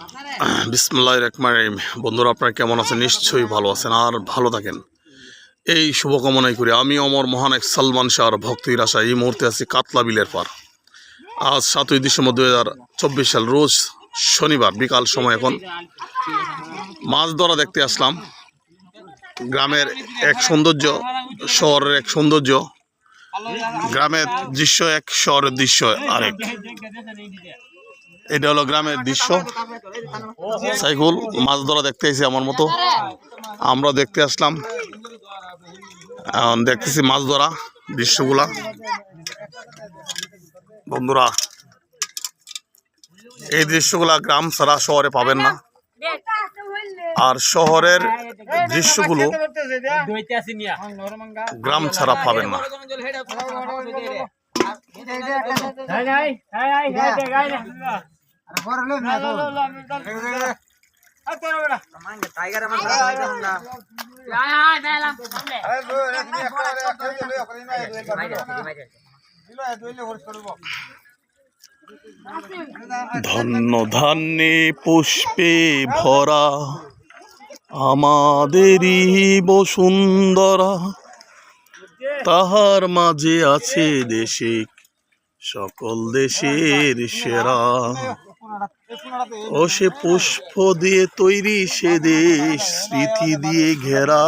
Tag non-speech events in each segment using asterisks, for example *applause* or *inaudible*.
*coughs* বিসমুল্লাহ রহমান রহিম। বন্ধুরা, আপনারা কেমন আছেন? নিশ্চয়ই ভালো আছেন আর ভালো থাকেন। এই শুভকামনাই করি। আমি অমর মহান এক সালমান শাহর ভক্তির আশা এই মুহূর্তে আছি কাতলা বিলের পার। আজ সাতই ডিসেম্বর দু হাজার চব্বিশ সাল, রোজ শনিবার, বিকাল সময় এখন। মাছ ধরা দেখতে আসলাম। গ্রামের এক সৌন্দর্য, শহরের এক সৌন্দর্য। গ্রামের দৃশ্য এক, শহরের দৃশ্য আরেক। এটা হলো গ্রামের দৃশ্য। সাইকুল মাছ ধরা দেখতে এসে আমার মতো। আমরা দেখতে আসলাম। দেখতেছি মাছ ধরা দৃশ্যগুলা। বন্ধুরা, এই দৃশ্যগুলা গ্রাম ছাড়া শহরে পাবেন না। আর শহরের দৃশ্যগুলো গ্রাম ছাড়া পাবেন না। ধন্য ধান্যে পুষ্পে ভরা আমাদেরই বসুন্ধরা। তাহার মাঝে আছে দেশে, সকল দেশের সেরা। ও সে পুষ্প দিয়ে তৈরি সে দেশ, স্মৃতি দিয়ে ঘেরা।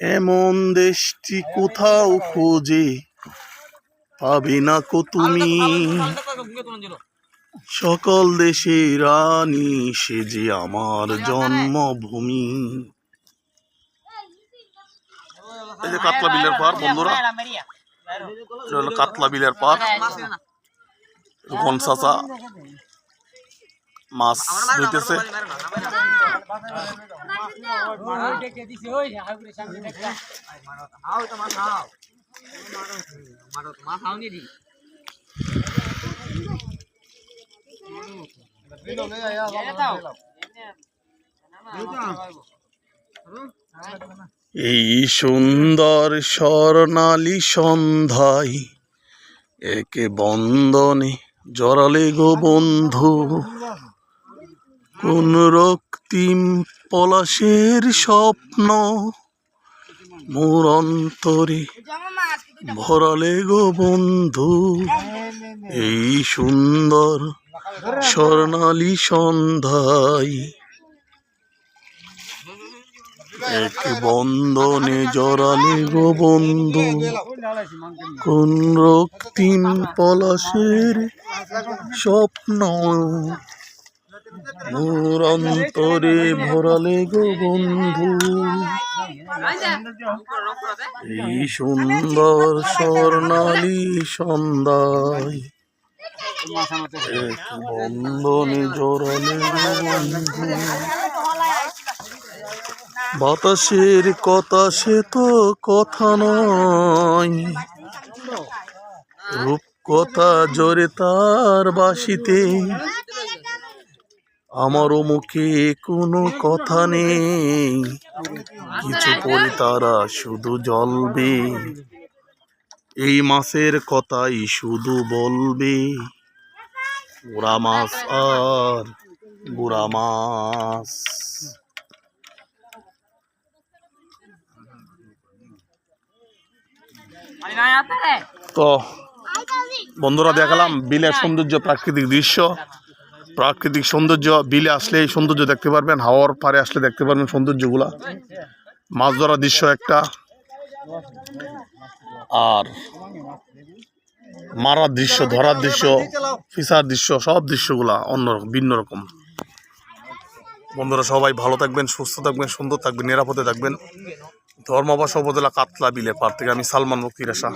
এমন দেশটি কোথাও খোঁজে পাবে না কো তুমি। সকল দেশে রানী, সে যে আমার জন্মভূমি। এই যে কাতলা বিলের পার বন্ধুরা। এটা হলো কাতলা বিলের পার চাচা মাছ ধুইতেছে। এই সুন্দর স্বর্ণালী সন্ধ্যায়, একে বন্দনে জড়ালে গো বন্ধু। কোন রক্তিম পলাশের স্বপ্ন মোর অন্তরে ভরালে গো বন্ধু। এই সুন্দর স্বর্ণালী সন্ধ্যায় এক বন্ধনে জড়ালে গো বন্ধু। কোন রক্তিম পলাশের স্বপ্ন? মোর অন্তরে ভরালে গো বন্ধু। এই সুন্দর স্বর্ণালী সন্ধ্যায় বন্ধনে জড়ালে গো বন্ধু। বাতাসের কথা সে তো কথা নয়। রূপ কথা জোরে তার বাসিতে আমারও মুখে কোনো কথা নেই। কিছু পরে তারা শুধু জ্বলবে। এই মাসের কথাই শুধু বলবে। গোড়া মাছ আর গুড়া মাছ। তো বন্ধুরা দেখালাম বিলের সৌন্দর্য, প্রাকৃতিক দৃশ্য। প্রাকৃতিক সৌন্দর্য, বিলে আসলে এই সৌন্দর্য দেখতে পারবেন, হাওয়ার পারে আসলে দেখতে পারবেন সৌন্দর্যগুলা। মাছ ধরার দৃশ্য একটা। আর মারার দৃশ্য, ধরার দৃশ্য, ফিসার দৃশ্য, সব দৃশ্যগুলা অন্য ভিন্ন রকম। বন্ধুরা সবাই ভালো থাকবেন, সুস্থ থাকবেন, সুন্দর থাকবেন, নিরাপদে থাকবেন। ধর্মবাস উপজেলা কাতলা বিলে পার থেকে আমি সালমান মুক্তির আশা।